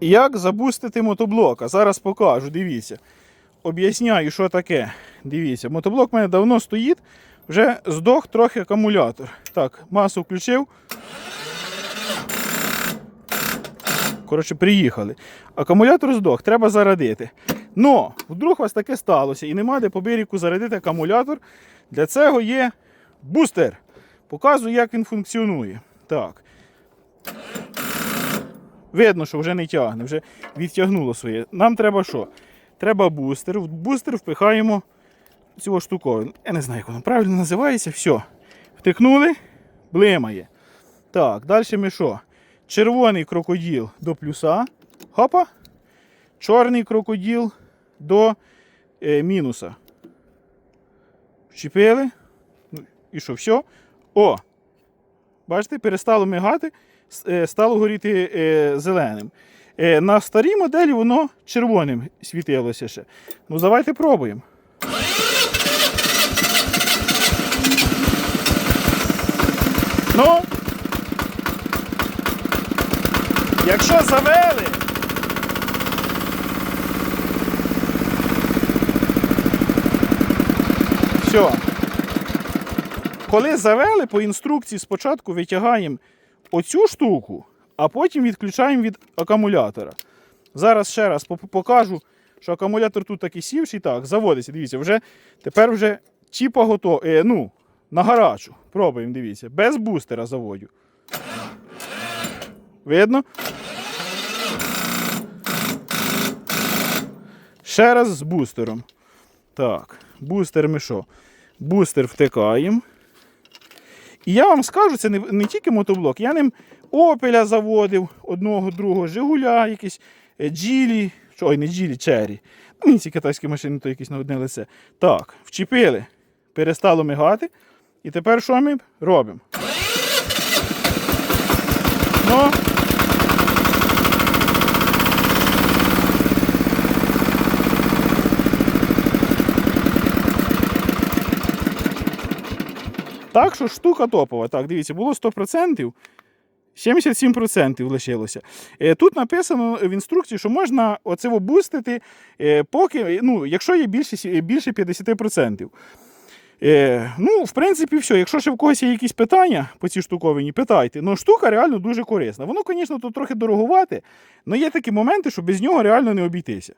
Як забустити мотоблок? А зараз покажу, дивіться. Об'ясняю, що таке. Дивіться, мотоблок у мене давно стоїть, вже здох трохи акумулятор. Так, масу включив. Коротше, приїхали. Акумулятор здох, треба зарадити. Но, вдруг у вас таке сталося і нема де по берегу зарядити акумулятор. Для цього є бустер. Показую, як він функціонує. Так. Видно, що вже не тягне, вже відтягнуло своє. Нам треба що? Треба бустер. В бустер впихаємо цю штуковину. Я не знаю, як воно правильно називається. Все. Втикнули, блимає. Так, далі ми що? Червоний крокодил до плюса. Хопа. Чорний крокодил до е, мінуса. Вчепили. Ну, і що, все? О! Бачите, перестало мигати, стало горіти е, зеленим. Е, на старій моделі воно червоним світилося ще. Ну, давайте пробуємо. Ну, якщо завели, все. Коли завели, по інструкції спочатку витягаємо оцю штуку, а потім відключаємо від акумулятора. Зараз ще раз покажу, що акумулятор тут такий сівший, так, заводиться. Дивіться, вже тепер вже чіпа готова. Е, ну, на гарачу. Пробуємо, дивіться. Без бустера заводю. Видно? Ще раз з бустером. Так, бустер ми що? Бустер втикаємо. І я вам скажу, це не, не тільки мотоблок. Я ним Опеля заводив, одного, другого, Жигуля, якісь е, Джілі. Ой, не Джілі, Чері. Ну, мені ці китайські машини, то якісь на одне лице. Так, вчепили, перестало мигати. І тепер що ми робимо? Ну. Так що штука топова. Так, дивіться, було 100%. 77% лишилося. Е, Тут написано в інструкції, що можна оце бустити, е, поки, ну, якщо є більше, більше 50%. Е, ну, в принципі, все. Якщо ще в когось є якісь питання по цій штуковині, питайте. Ну, штука реально дуже корисна. Воно, звісно, тут трохи дороговате, але є такі моменти, що без нього реально не обійтися.